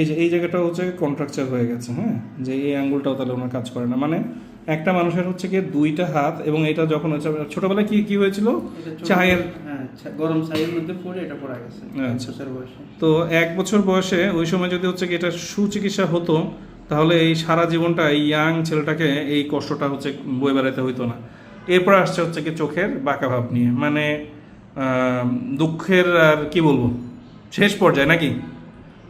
এই যে এই জায়গাটা হচ্ছে কন্ট্রাকচার হয়ে গেছে হ্যাঁ? যে এই আঙ্গুলটাও তাহলে ওনার কাজ করে না। মানে একটা মানুষের হচ্ছে কি দুইটা হাত এবং এটা যখন হচ্ছে ছোটবেলায় কি কি হয়েছিল? চায়ের হ্যাঁ গরম চায়ের মধ্যে পড়ে এটা পড়া গেছে আচ্ছা। তো এক বছর বয়সে ওই সময় যদি হচ্ছে কি এটা সুচিকিৎসা হতো তাহলে এই সারা জীবনটা এই ইয়াং ছেলেটাকে এই কষ্টটা হচ্ছে বয়ে বেড়াতে হইতো না। এরপর আসছে হচ্ছে কি চোখের বাঁকা ভাব নিয়ে। মানে দুঃখের আর কি বলব? শেষ পর্যায়ে নাকি?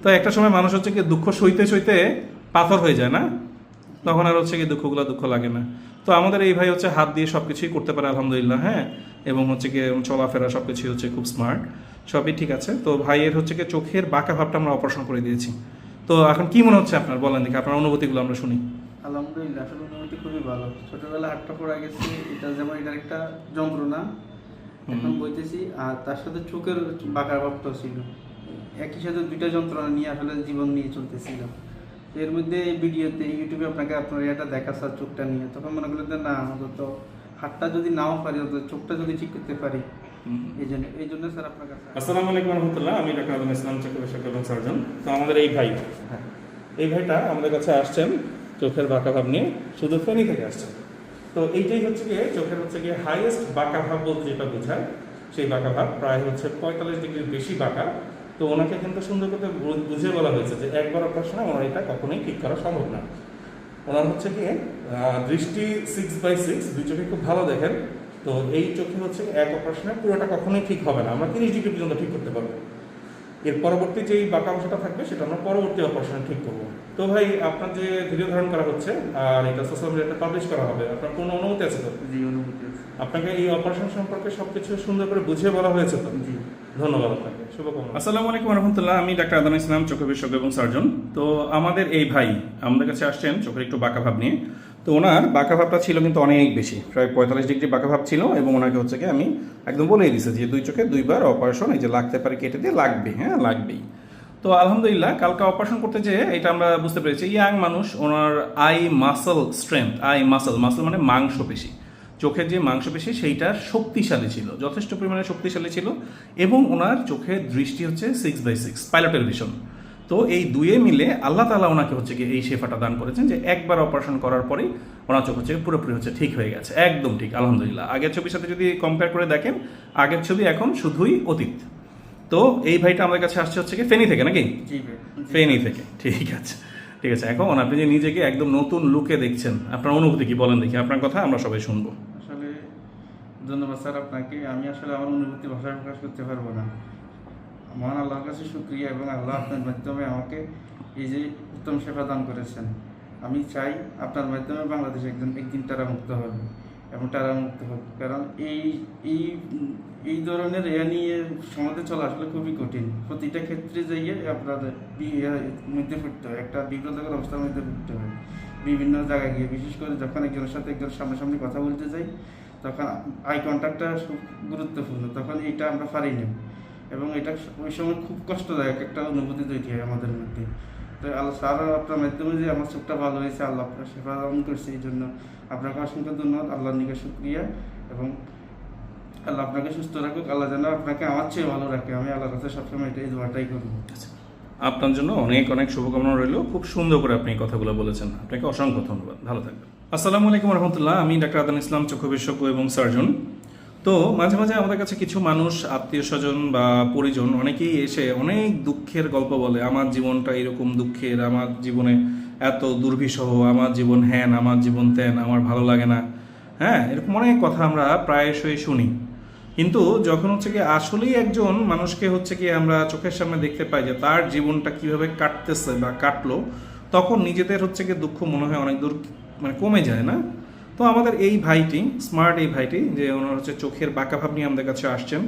তো একটা সময় মানুষ হচ্ছে কি দুঃখ সইতে সইতে পাথর হয়ে যায় না? তখন আর হচ্ছে কি দুঃখগুলো দুঃখ লাগে না। তো আমাদের এই ভাই হচ্ছে হাত দিয়ে সব কিছুই করতে পারে আলহামদুলিল্লাহ হ্যাঁ? এবং হচ্ছে কি চলাফেরা সব কিছুই হচ্ছে খুব স্মার্ট সবই ঠিক আছে। তো ভাইয়ের হচ্ছে কি চোখের বাঁকা ভাবটা আমরা অপারেশন করে দিয়েছি। তো এখন কি মনে হচ্ছে আপনার? বলেন দেখি আপনার অনুভূতিগুলো আমরা শুনি। আলহামদুলিল্লাহ আসলে অনুভূতি খুবই ভালো। ছোটবেলায় হাতটা পড়া গেছে এটা যেমন এটার একটা যন্ত্রণা এখন বলতেছি আর তার সাথে চোখের বাঁকার ভাবটাও ছিল। একই সাথে দুইটা যন্ত্রণা নিয়ে আসলে জীবন নিয়ে চলতেছিল। এর মধ্যে এই ভিডিওতে ইউটিউবে আপনাকে আপনার এটা দেখা স্যার চোখটা নিয়ে। তখন মনে করলেন যে না অন্তত হাতটা যদি নাও পারি অন্তত চোখটা যদি ঠিক করতে পারি এই জন্য এই জন্য স্যার আপনার কাছে আসসালামু আলাইকুম রহমতুল্লাহ আমি ডাক্তার আলম ইসলাম এবং সার্জন। তো আমাদের এই ভাই হ্যাঁ। এই ভাইটা আমাদের কাছে আসছেন চোখের বাঁকা ভাব নিয়ে শুধু ফেনি থেকে আসছেন। তো এইটাই হচ্ছে গিয়ে চোখের হচ্ছে গিয়ে হাইয়েস্ট বাঁকা ভাব বলতে যেটা বোঝায় সেই বাঁকা ভাব প্রায় হচ্ছে পঁয়তাল্লিশ ডিগ্রির বেশি বাঁকা। তো ওনাকে কিন্তু সুন্দর করে বুঝিয়ে বলা হয়েছে যে একবার অপারেশনে ওনার এটা কখনোই ঠিক করা সম্ভব না। ওনার হচ্ছে কি দৃষ্টি সিক্স বাই সিক্স দুই চোখে খুব ভালো দেখেন। তো এই চোখে হচ্ছে এক অপারেশনে পুরোটা কখনোই ঠিক হবে না। আমরা তিরিশ ডিগ্রি পর্যন্ত ঠিক করতে পারব। এর পরবর্তী যেই বাঁকা অংশটা থাকবে সেটা আমরা পরবর্তী অপারেশনে ঠিক করব। তো ভাই আপনার যে ভিডিও ধারণ করা হচ্ছে আর এটা সোশ্যাল মিডিয়াতে পাবলিশ করা হবে আপনার কোনো অনুমতি আছে তো? জি অনুভূতি আছে। আপনাকে এই অপারেশন সম্পর্কে সবকিছু সুন্দর করে বুঝিয়ে বলা হয়েছে তো? জি। ধন্যবাদ আপনাকে, শুভকামনা। আসসালামু আমি ডাক্তার আদান ইসলাম চোখ বিশেষজ্ঞ এবং সার্জন। তো আমাদের এই ভাই আমাদের কাছে আসছেন চোখের একটু বাঁকা ভাব নিয়ে। তো ওনার বাঁকা ভাবটা ছিল কিন্তু অনেক বেশি, প্রায় পঁয়তাল্লিশ ডিগ্রি বাঁকা ভাব ছিল এবং ওনাকে হচ্ছে কি আমি একদম বলেই দিয়েছি যে দুই চোখে দুইবার অপারেশন, এই যে লাগতে পারে কেটে দিয়ে লাগবে হ্যাঁ লাগবেই। তো আলহামদুলিল্লাহ, কালকে অপারেশন করতে যেয়ে এটা আমরা বুঝতে পেরেছি, ইয়াং মানুষ, ওনার eye muscle strength, eye muscle muscle মানে মাংস মাংসপেশি। চোখের যে মাংসপেশি সেইটা শক্তিশালী ছিল যথেষ্ট পরিমাণে শক্তিশালী ছিল এবং ওনার চোখের দৃষ্টি হচ্ছে সিক্স বাই সিক্স পাইলটের ভিশন তো এই দুয়ে মিলে আল্লাহ তালা ওনাকে হচ্ছে কি এই শেফাটা দান করেছেন যে একবার অপারেশন করার পরেই ওনার চোখ হচ্ছে পুরোপুরি হচ্ছে ঠিক হয়ে গেছে একদম ঠিক আলহামদুলিল্লাহ। আগের ছবির সাথে যদি কম্পেয়ার করে দেখেন আগের ছবি এখন শুধুই অতীত। তো এই ভাইটা আমাদের কাছে আসছে হচ্ছে কি ফেনি থেকে নাকি? ফেনি থেকে ঠিক আছে ঠিক আছে। এখন আপনি যে নিজেকে একদম নতুন লুকে দেখছেন আপনার অনুভূতি কি বলেন দেখি আপনার কথা আমরা সবাই শুনব। ধন্যবাদ স্যার আপনাকে। আমি আসলে আমার অনুভূতি ভাষায় প্রকাশ করতে পারব না। মহান আল্লাহর কাছে সুক্রিয়া এবং আল্লাহ আপনার মাধ্যমে আমাকে এই যে উত্তম সেবা দান করেছেন। আমি চাই আপনার মাধ্যমে বাংলাদেশ একদিন একদিন তারা মুক্ত হবে। এবং তারা মুক্ত হবে। কারণ এই এই এই ধরনের এ নিয়ে সমাজে চলা আসলে খুবই কঠিন। প্রতিটা ক্ষেত্রে যাইয়ে আপনার মধ্যে পড়তে হয়, একটা বিব্রতকর অবস্থার মধ্যে পড়তে হয়। বিভিন্ন জায়গায় গিয়ে, বিশেষ করে যখন একজনের সাথে একজন সামনাসামনি কথা বলতে যাই, তখন আই কন্ট্যাক্টটা খুব গুরুত্বপূর্ণ, তখন এটা আমরা পারি না। এবং এটা ওই সময় খুব কষ্টদায়ক একটা অনুভূতি তৈরি হয় আমাদের মধ্যে। আল্লাহ আপনার মাধ্যমে যে আমার চোখটা ভালো হয়েছে, আল্লাহ আপনার সেবা দান করছে এই জন্য। আপনাকে অসংখ্য ধন্যবাদ, আল্লাহর নিকে শুক্রিয়া এবং আল্লাহ আপনাকে সুস্থ রাখুক, আল্লাহ যেন আপনাকে আমার চেয়ে ভালো রাখে। আমি আল্লাহর কাছে সবসময় এটাই দোয়াটাই করব। আপনার জন্য অনেক অনেক শুভকামনা রইল। খুব সুন্দর করে আপনি কথাগুলো বলেছেন। আপনাকে অসংখ্য ধন্যবাদ। ভালো থাকবেন। আসসালামু আলাইকুম রহমতুল্লাহ। আমি ডাক্তার আদান ইসলাম, চক্ষু বিশেষজ্ঞ এবং সার্জন। তো মাঝে মাঝে আমাদের কাছে কিছু মানুষ, আত্মীয় স্বজন বা পরিজন অনেকেই এসে অনেক দুঃখের গল্প বলে, আমার জীবনটা এরকম দুঃখের, আমার জীবনে এত দুর্বিষহ, আমার জীবন হ্যান, আমার জীবন ত্যান, আমার ভালো লাগে না। হ্যাঁ এরকম অনেক কথা আমরা প্রায়শই শুনি। কিন্তু যখন হচ্ছে কি আসলেই একজন মানুষকে হচ্ছে কি আমরা চোখের সামনে দেখতে পাই যে তার জীবনটা কীভাবে কাটতেছে বা কাটলো, তখন নিজেদের হচ্ছে কি দুঃখ মনে হয় অনেক দূর মানে কমে যায়, না? তো আমাদের এই ভাইটি স্মার্ট এই ভাইটি, যে ওনার হচ্ছে চোখের বাঁকা ভাব নিয়ে আমাদের কাছে আসছেন।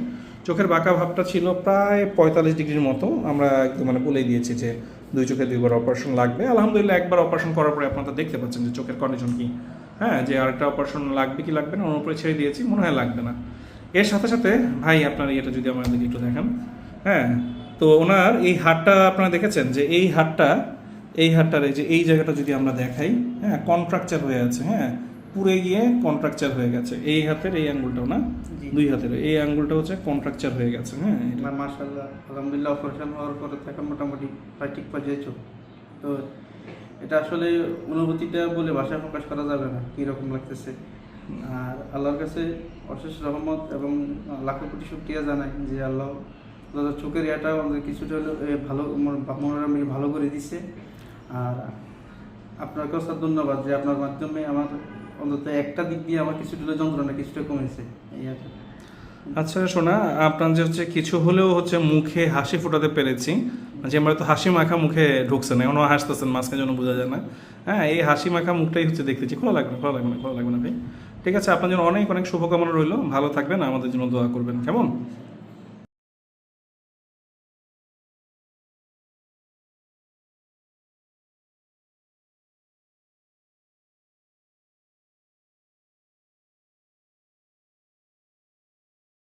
চোখের বাঁকা ভাবটা ছিল প্রায় পঁয়তাল্লিশ ডিগ্রির মতো। আমরা একদম মানে বলেই দিয়েছি যে দুই চোখে দুইবার অপারেশন লাগবে। আলহামদুলিল্লাহ একবার অপারেশন করার পরে আপনারা দেখতে পাচ্ছেন যে চোখের কন্ডিশন কি। হ্যাঁ যে আরেকটা অপারেশন লাগবে কি লাগবে না, ওর উপরে ছেড়ে দিয়েছি, মনে হয় লাগবে না। এর সাথে সাথে, ভাই, আপনার এটা যদি আমাদেরকে একটু দেখান। হ্যাঁ তো ওনার এই হাটটা আপনারা দেখেছেন যে এই হাটটা এই হাটটার এই যে, এই জায়গাটা যদি আমরা দেখাই হ্যাঁ কন্ট্রাকচার হয়ে আছে হ্যাঁ। পুড়ে গিয়ে কন্ট্রাকচার হয়ে গেছে। এই হাতের এই আঙ্গুলটাও না? দুই হাতের এই আঙ্গুলটা হচ্ছে কন্ট্রাকচার হয়ে গেছে হ্যাঁ? মাশাল্লাহ আলহামদুলিল্লাহ অপারেশন হওয়ার পরে থেকে মোটামুটি প্রায় ঠিক পর্যায়ে তো এটা আসলে অনুভূতিটা বলে ভাষায় প্রকাশ করা যাবে না কীরকম লাগতেছে। আর আল্লাহর কাছে অশেষ রহমত এবং লাখো কোটি শুক্রিয়া জানাই যে আল্লাহ চোখের ইয়াটা আমাদের কিছুটা হলেও এ, ভালো মনোরমে ভালো করে দিছে। আর আপনাকেও স্যার ধন্যবাদ যে আপনার মাধ্যমে আমার অন্তত একটা দিক দিয়ে আমার কিছুটা যন্ত্রণা, কিছুটা কমেছে এই আর আচ্ছা শোনা আপনার যে হচ্ছে কিছু হলেও হচ্ছে মুখে হাসি ফোটাতে পেরেছি। যে আমরা তো হাসি মাখা মুখে ঢুকছে না, এখনও হাসতেছেন, মাঝখানে জন্য বোঝা যায় না। হ্যাঁ এই হাসি মাখা মুখটাই হচ্ছে দেখতেছি খোলা লাগবে খোলা লাগবে না খোলা লাগবে না ভাই। ঠিক আছে, আপনার জন্য অনেক অনেক শুভকামনা রইল। ভালো থাকবেন, আমাদের জন্য দোয়া করবেন। কেমন?